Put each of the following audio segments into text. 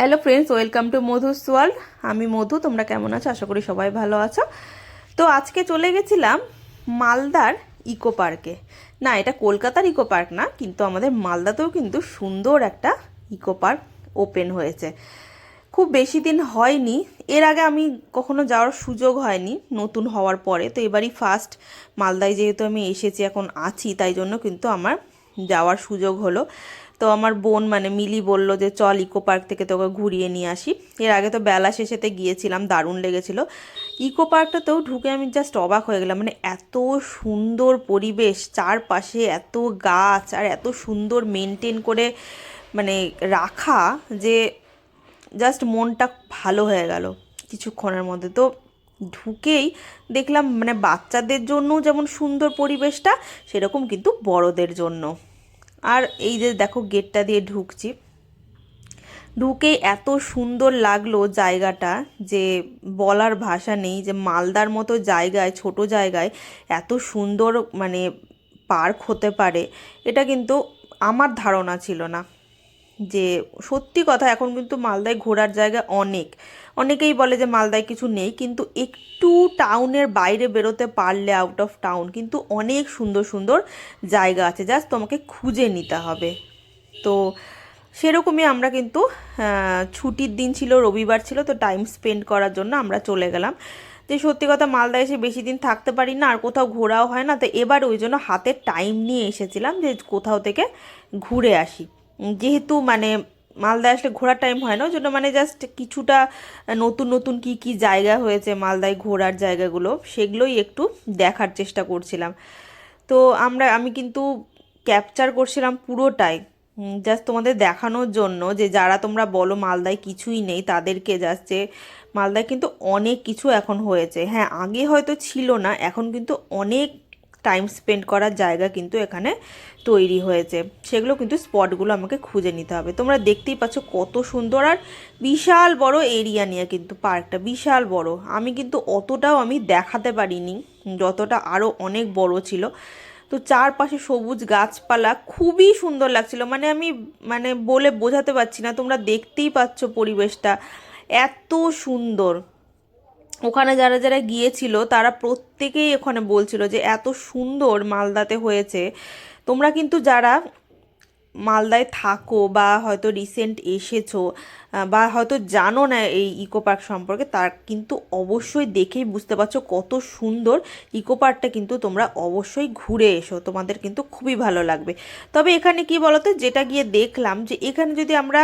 Hello friends welcome to Madhu's world আমি মধু, তোমরা কেমন আছো? আশা করি সবাই ভালো আছো। তো আজকে চলে গেছিলাম মালদার ইকো পার্কে। না, এটা কলকাতার ইকো পার্ক না, কিন্তু আমাদের মালদাতেও কিন্তু সুন্দর একটা ইকো পার্ক ওপেন হয়েছে। খুব বেশি দিন হয়নি। এর আগে আমি কখনো যাওয়ার সুযোগ হয়নি, নতুন হওয়ার পরে। তো এবারই ফার্স্ট মালদায় যেহেতু আমি এসেছি, এখন আছি, তাই জন্য কিন্তু আমার যাওয়ার সুযোগ হলো। তো আমার বোন মানে মিলি বলল যে, চল ইকো পার্ক থেকে তোকে ঘুরিয়ে নিয়ে আসি। এর আগে তো বেলা শেষেতে গিয়েছিলাম, দারুণ লেগেছিল। ইকো পার্কটাতেও ঢুকে আমি জাস্ট অবাক হয়ে গেলাম মানে এত সুন্দর পরিবেশ, চারপাশে এত গাছ আর এত সুন্দর মেনটেন করে মানে রাখা যে জাস্ট মনটা ভালো হয়ে গেল কিছুক্ষণের মধ্যে। তো ঢুকেই দেখলাম মানে বাচ্চাদের জন্য যেমন সুন্দর পরিবেশটা, সেরকম কিন্তু বড়দের জন্য। আর এই যে দেখো গেটটা দিয়ে ঢুকছি। ঢুকে এত সুন্দর লাগল জায়গাটা যে বলার ভাষা নেই, যে মালদার মতো জায়গায়, ছোট জায়গায় এত সুন্দর মানে পার্ক হতে পারে। এটা কিন্তু আমার ধারণা ছিল না। যে সত্যি কথা, এখন কিন্তু মালদায় ঘোরার জায়গা অনেক। অনেকেই বলে যে মালদায় কিছু নেই, কিন্তু একটু টাউনের বাইরে বেরোতে পারলে আউট অফ টাউন কিন্তু অনেক সুন্দর সুন্দর জায়গা আছে জাস্ট তোমাকে খুঁজে নিতে হবে। তো সেরকমই আমরা কিন্তু ছুটির দিন ছিল, রবিবার ছিল, তো টাইম স্পেন্ড করার জন্য আমরা চলে গেলাম। যে সত্যি কথা মালদা এসে বেশি দিন থাকতে পারি না, আর কোথাও ঘোরাও হয় না, তো এবার ওই জন্য হাতে টাইম নিয়ে এসেছিলাম যে কোথাও থেকে ঘুরে আসি। যেহেতু মানে মালদায় আসলে ঘোরার টাইম হয় না, ওই জন্য মানে জাস্ট কিছুটা নতুন নতুন কি কি জায়গা হয়েছে মালদায় ঘোরার জায়গাগুলো, সেগুলোই একটু দেখার চেষ্টা করছিলাম। তো আমরা, আমি কিন্তু ক্যাপচার করছিলাম পুরোটাই জাস্ট তোমাদের দেখানোর জন্য যে যারা তোমরা বলো মালদায় কিছুই নেই, তাদেরকে জাস্ট যে মালদায় কিন্তু অনেক কিছু এখন হয়েছে। হ্যাঁ আগে হয়তো ছিল না, এখন কিন্তু অনেক টাইম স্পেন্ড করার জায়গা কিন্তু এখানে তৈরি হয়েছে। সেগুলো কিন্তু স্পটগুলো আমাকে খুঁজে নিতে হবে। তোমরা দেখতেই পাচ্ছ কত সুন্দর আর বিশাল বড় এরিয়া নিয়ে কিন্তু পার্কটা বিশাল বড়। আমি কিন্তু অতটাও আমি দেখাতে পারিনি, যতটা আরও অনেক বড় ছিল। তো চারপাশে সবুজ গাছপালা, খুবই সুন্দর লাগছিল। মানে আমি মানে বলে বোঝাতে পারছি না, তোমরা দেখতেই পাচ্ছ পরিবেশটা। এত সুন্দর। ওখানে যারা যারা গিয়েছিল, তারা প্রত্যেকেই ওখানে বলছিল যে, এত সুন্দর মালদাতে হয়েছে। তোমরা কিন্তু যারা মালদায় থাকো বা হয়তো রিসেন্ট এসেছ বা হয়তো জানো না এই ইকো পার্ক সম্পর্কে, তার কিন্তু অবশ্যই দেখেই বুঝতে পারছ কত সুন্দর ইকো পার্কটা কিন্তু তোমরা অবশ্যই ঘুরে এসো। তোমাদের কিন্তু খুবই ভালো লাগবে। তবে এখানে কি বলতো, যেটা গিয়ে দেখলাম যে, এখানে যদি আমরা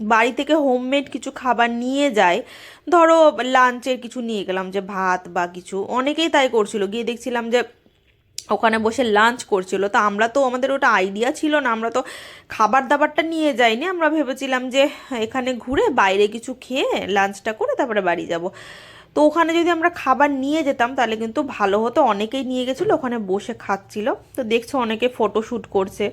বাড়ি থেকে হোমমেড কিছু খাবার নিয়ে যায়। ধরো লাঞ্চের কিছু নিয়ে গেলাম, যে ভাত বা কিছু। অনেকেই তাই করছিল। গিয়ে দেখছিলাম যে ওখানে বসে লাঞ্চ করছিল। তো আমরা তো আমাদের ওটা আইডিয়া ছিল না। আমরা তো খাবার দাবারটা নিয়ে যাইনি। আমরা ভেবেছিলাম যে এখানে ঘুরে বাইরে কিছু খেয়ে লাঞ্চটা করে তারপরে বাড়ি যাব। তো ওখানে যদি আমরা খাবার নিয়ে যেতাম, তাহলে কিন্তু ভালো হতো। অনেকেই নিয়ে গেছিল, ওখানে বসে খাচ্ছিল। তো দেখছ, অনেকে ফটোশ্যুট করছে।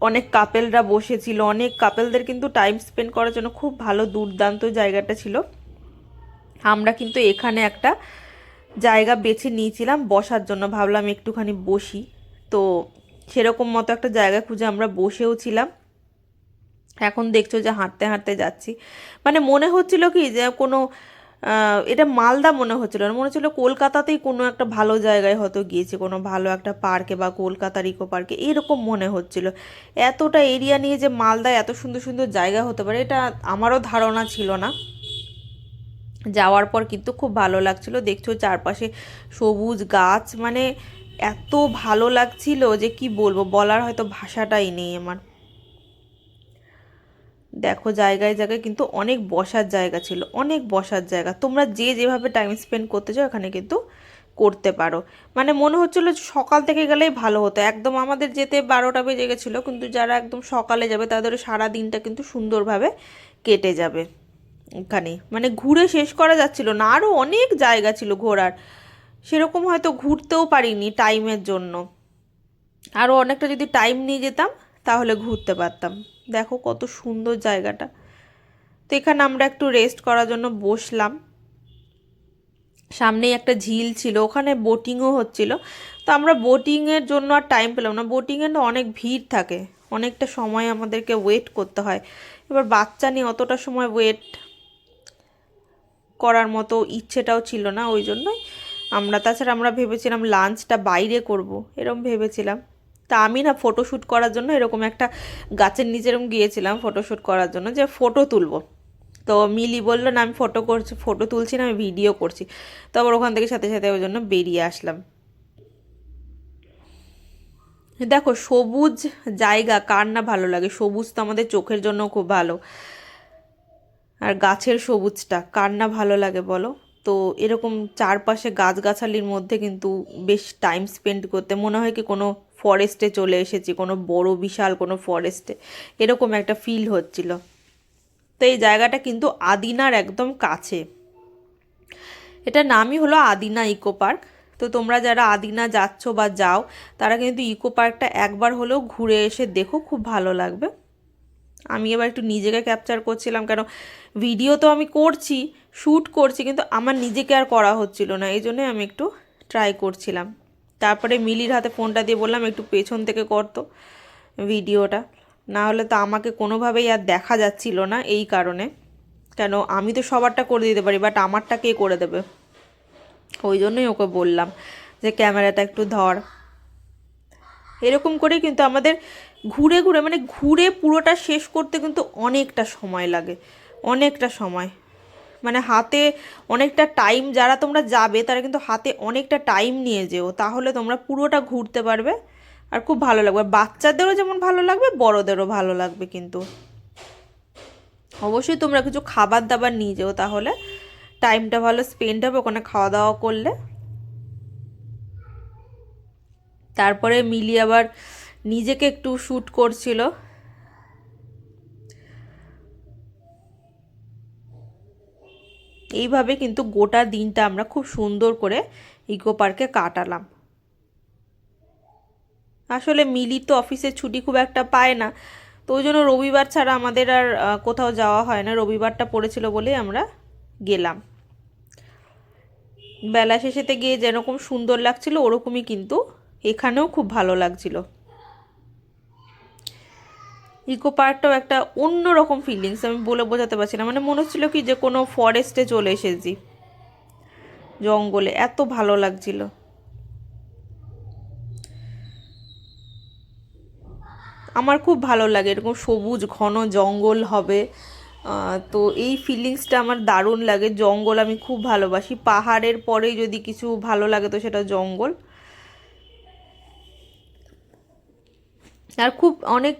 অনেক কাপেলরা বসেছিল, অনেক কাপেলদের কিন্তু টাইম স্পেন্ড করার জন্য খুব ভালো দুর্দান্ত জায়গাটা ছিল। আমরা কিন্তু এখানে একটা জায়গা বেছে নিয়েছিলাম, বসার জন্য। ভাবলাম একটুখানি বসি। তো সেরকম মতো একটা জায়গা খুঁজে আমরা বসেও ছিলাম। এখন দেখছ যে হাঁটতে হাঁটতে যাচ্ছি। মানে মনে হচ্ছিল কি যে কোনো এটা মালদা মনে হচ্ছিল মনে হচ্ছিল কলকাতাতেই কোনো একটা ভালো জায়গায় হয়তো গিয়েছি, কোনো ভালো একটা পার্কে বা কলকাতার ইকো পার্কে, এরকম মনে হচ্ছিল। এতটা এরিয়া নিয়ে যে মালদায় এত সুন্দর সুন্দর জায়গা হতে পারে, এটা আমারও ধারণা ছিল না। যাওয়ার পর কিন্তু খুব ভালো লাগছিল। দেখছ চারপাশে সবুজ গাছ মানে এত ভালো লাগছিল যে কি বলব, বলার হয়তো ভাষাটাই নেই আমার। দেখো জায়গায় জায়গায় কিন্তু অনেক বসার জায়গা ছিল, অনেক বসার জায়গা। তোমরা যে যেভাবে টাইম স্পেন্ড করতে চাও এখানে কিন্তু করতে পারো। মানে মনে হচ্ছিল সকাল থেকে গেলেই ভালো হতো। একদম আমাদের যেতে বারোটা বেজে গেছিল, কিন্তু যারা একদম সকালে যাবে তাদের সারা দিনটা কিন্তু সুন্দরভাবে কেটে যাবে এখানে মানে ঘুরে শেষ করা যাচ্ছিল না আরও অনেক জায়গা ছিল ঘোরার। সেরকম হয়তো ঘুরতেও পারিনি টাইমের জন্য। আরও অনেকটা যদি টাইম নিয়ে যেতাম, তাহলে ঘুরতে পারতাম। দেখো কত সুন্দর জায়গাটা। তো এখানে আমরা একটু রেস্ট করার জন্য বসলাম। সামনেই একটা ঝিল ছিল, ওখানে বোটিংও হচ্ছিল। তো আমরা বোটিংয়ের জন্য আর টাইম পেলাম না। বোটিংয়ে না অনেক ভিড় থাকে, অনেকটা সময় আমাদেরকে ওয়েট করতে হয়। এবার বাচ্চা নিয়ে অতটা সময় ওয়েট করার মতো ইচ্ছেটাও ছিল না, ওই জন্যই। আমরা, তাছাড়া আমরা ভেবেছিলাম লাঞ্চটা বাইরে করব এরকম ভেবেছিলাম। তা আমি না ফটোশ্যুট করার জন্য এরকম একটা গাছের নিচে এরকম গিয়েছিলাম ফটোশ্যুট করার জন্য যে ফটো তুলবো। তো মিলি বলল, না, আমি ফটো করছি ফটো তুলছি না, আমি ভিডিও করছি। তারপর ওখান থেকে সাথে সাথে ওই জন্য বেরিয়ে আসলাম। দেখো, সবুজ জায়গা কার না ভালো লাগে? সবুজ তো আমাদের চোখের জন্য খুব ভালো। আর গাছের সবুজটা কার না ভালো লাগে বলো? তো এরকম চারপাশে গাছগাছালির মধ্যে কিন্তু বেশ টাইম স্পেন্ড করতে, মনে হয় কি কোনো ফরেস্টে চলে এসেছি, কোনো বড় বিশাল, কোনো ফরেস্টে এরকম একটা ফিল হচ্ছিল। তো এই জায়গাটা কিন্তু আদিনার একদম কাছে। এটা নামই হলো আদিনা ইকো পার্ক তো তোমরা যারা আদিনা যাচ্ছ বা যাও, তারা কিন্তু ইকো পার্কটা একবার হলেও ঘুরে এসে দেখো, খুব ভালো লাগবে। আমি এবার একটু নিজেকে ক্যাপচার করছিলাম, কেন ভিডিও তো আমি করছি শ্যুট করছি, কিন্তু আমার নিজেকে আর করা হচ্ছিল না। এই জন্যই আমি একটু ট্রাই করছিলাম। তারপরে মিলির হাতে ফোনটা দিয়ে বললাম, একটু পেছন থেকে করতো ভিডিওটা। না হলে তো আমাকে কোনোভাবেই আর দেখা যাচ্ছিল না এই কারণে। কেন, আমি তো সবারটা করে দিতে পারি বাট আমারটা কে করে দেবে? ওই জন্যই ওকে বললাম যে, ক্যামেরাটা একটু ধর। এরকম করে কিন্তু আমাদের ঘুরে ঘুরে মানে ঘুরে পুরোটা শেষ করতে কিন্তু অনেকটা সময় লাগে, অনেকটা সময়। মানে হাতে অনেকটা টাইম যারা তোমরা যাবে, তারা কিন্তু হাতে অনেকটা টাইম নিয়ে যেও, তাহলে তোমরা পুরোটা ঘুরতে পারবে আর খুব ভালো লাগবে। বাচ্চাদেরও যেমন ভালো লাগবে, বড়োদেরও ভালো লাগবে কিন্তু। অবশ্যই তোমরা কিছু খাবার দাবার নিয়ে যেও, তাহলে টাইমটা ভালো স্পেন্ড হবে ওখানে খাওয়া দাওয়া করলে। তারপরে মিলি আবার নিজেকে একটু শ্যুট করছিল। এইভাবে কিন্তু গোটা দিনটা আমরা খুব সুন্দর করে ইকো পার্কে কাটালাম। আসলে মিলি তো অফিসের ছুটি খুব একটা পায় না, তো ওই জন্য রবিবার ছাড়া আমাদের আর কোথাও যাওয়া হয় না। রবিবারটা পড়েছিল বলেই আমরা গেলাম। বেলা শেষেতে গিয়ে যেরকম সুন্দর লাগছিল, ওরকমই কিন্তু এখানেও খুব ভালো লাগছিল। ইকো পার্কটাও একটা অন্য রকম ফিলিংস আমি বলে বোঝাতে পারছি না। মানে মনে হচ্ছিল কি যে কোনো ফরেস্টে চলে এসেছি। জঙ্গলে এত ভালো লাগছিল। আমার খুব ভালো লাগে, এরকম সবুজ ঘন জঙ্গল হবে। তো এই ফিলিংসটা আমার দারুণ লাগে। জঙ্গল আমি খুব ভালোবাসি। পাহাড়ের পরেই যদি কিছু ভালো লাগে তো সেটা জঙ্গল। আর খুব অনেক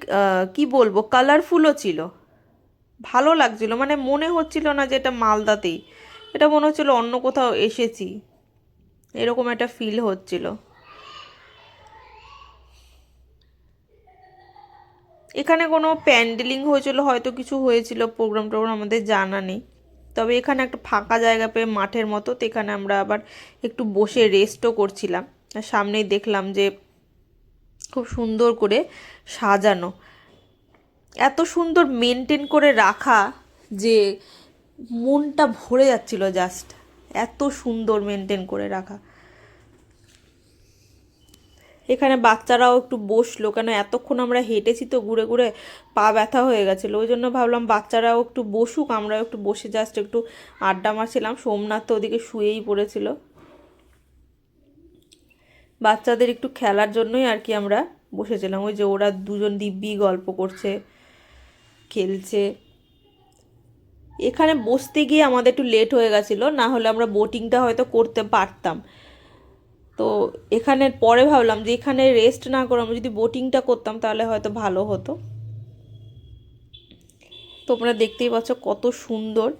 কি বলব কালারফুলও ছিল। ভালো লাগছিল মানে মনে হচ্ছিল না যে এটা মালদাতেই। এটা মনে হচ্ছিল অন্য কোথাও এসেছি। এরকম একটা ফিল হচ্ছিল। এখানে কোনো প্যান্ডেলিং হয়েছিল, হয়তো কিছু হয়েছিল প্রোগ্রাম টোগ্রাম আমাদের জানা নেই। তবে এখানে একটা ফাঁকা জায়গা পেয়ে মাঠের মতো, তো এখানে আমরা আবার একটু বসে রেস্টও করছিলাম। আর সামনেই দেখলাম যে খুব সুন্দর করে সাজানো। এত সুন্দর মেনটেন করে রাখা যে মনটা ভরে যাচ্ছিল জাস্ট এত সুন্দর মেনটেন করে রাখা। এখানে বাচ্চারাও একটু বসল, কেন এতক্ষণ আমরা হেঁটেছি তো ঘুরে ঘুরে পা ব্যথা হয়ে গেছিল। ওই জন্য ভাবলাম বাচ্চারাও একটু বসুক, আমরাও একটু বসে জাস্ট একটু আড্ডা মারছিলাম। সোমনাথ তো ওদিকে শুয়েই পড়েছিল। বাচ্চাদের একটু খেলার জন্যই আর কি আমরা বসেছিলাম। ওই যে ওরা দুজন দিব্যি গল্প করছে, খেলছে। এখানে বসতে গিয়ে আমাদের একটু লেট হয়ে গেছিল, না হলে আমরা বোটিংটা হয়তো করতে পারতাম। তো এখানে পরে ভাবলাম যে এখানে রেস্ট না করে আমরা যদি বোটিংটা করতাম তাহলে হয়তো ভালো হতো। তোমরা দেখতেই পাচ্ছ কত সুন্দর।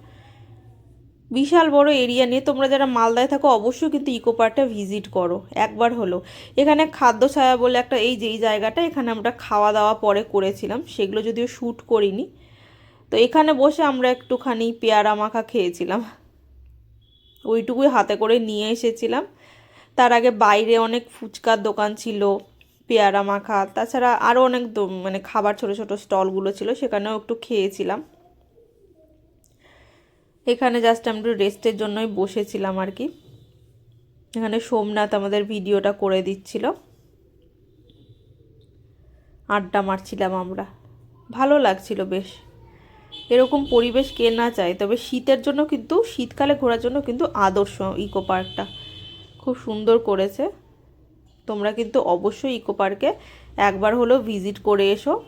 বিশাল বড় এরিয়া নিয়ে তোমরা যারা মালদায় থাকো, অবশ্যই কিন্তু ইকো পার্কটা ভিজিট করো। একবার হলো। এখানে খাদ্য ছায়া বলে একটা এই যেই জায়গাটা, এখানে আমরা খাওয়া দাওয়া পরে করেছিলাম। সেগুলো যদিও শ্যুট করিনি। তো এখানে বসে আমরা একটুখানি পেয়ারা মাখা খেয়েছিলাম। ওইটুকুই হাতে করে নিয়ে এসেছিলাম। তার আগে বাইরে অনেক ফুচকার দোকান ছিল, পেয়ারা মাখা। তাছাড়া আরও অনেক মানে খাবার ছোট ছোট স্টলগুলো ছিল, সেখানেও একটু খেয়েছিলাম। এখানে জাস্ট আমি একটু রেস্টের জন্যই বসেছিলাম আর কি। এখানে সোমনাথ আমাদের ভিডিওটা করে দিচ্ছিল। আড্ডা মারছিলাম আমরা। ভালো লাগছিল বেশ। এরকম পরিবেশ কে না চায়, তবে শীতের জন্য কিন্তু, শীতকালে ঘোরার জন্য কিন্তু আদর্শ ইকো পার্কটা। খুব সুন্দর করেছে। তোমরা কিন্তু অবশ্যই ইকো পার্কে একবার হলেও ভিজিট করে এসো।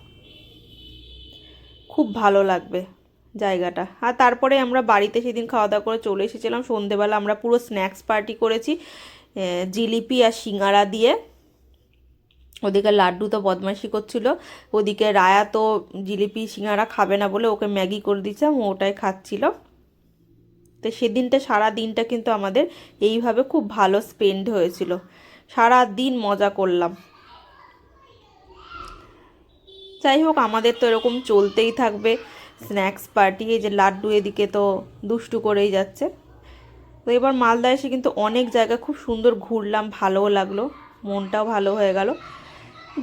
খুব ভালো লাগবে। জায়গাটা। আর তারপরে আমরা বাড়িতে সেদিন খাওয়া দাওয়া করে চলে এসেছিলাম। সন্ধেবেলা আমরা পুরো স্ন্যাক্স পার্টি করেছি জিলিপি আর সিঙ্গারা দিয়ে। ওদিকে লাড্ডু তো বদমাইশি করছিল, ওদিকে রায়া তো জিলিপি, সিঙ্গারা খাবে না বলে ওকে ম্যাগি করে দিয়েছিলাম ওটাই খাচ্ছিল। তো সেদিনটা, সারা দিনটা কিন্তু আমাদের এইভাবে খুব ভালো স্পেন্ড হয়েছিল। সারা দিন মজা করলাম। যাই হোক, আমাদের তো এরকম চলতেই থাকবে। স্ন্যাক্স পার্টি, এই যে লাড্ডু এদিকে তো দুষ্টু করেই যাচ্ছে। তো এবার মালদা এসে কিন্তু অনেক জায়গা খুব সুন্দর ঘুরলাম, ভালোও লাগল, মনটাও ভালো হয়ে গেল।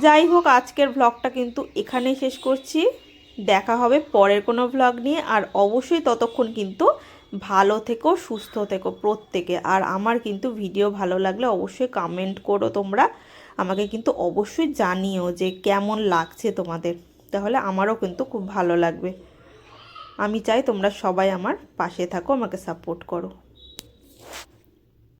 যাই হোক, আজকের ভ্লগটা কিন্তু এখানেই শেষ করছি। দেখা হবে পরের কোনো ভ্লগ নিয়ে, আর অবশ্যই ততক্ষণ কিন্তু ভালো থেকো, সুস্থ থেকো প্রত্যেকে। আর আমার কিন্তু ভিডিও ভালো লাগলে অবশ্যই কমেন্ট করো তোমরা। আমাকে কিন্তু অবশ্যই জানিও যে কেমন লাগছে তোমাদের। তাহলে আমারও কিন্তু খুব ভালো লাগবে। আমি চাই তোমরা সবাই আমার পাশে থাকো আমাকে সাপোর্ট করো।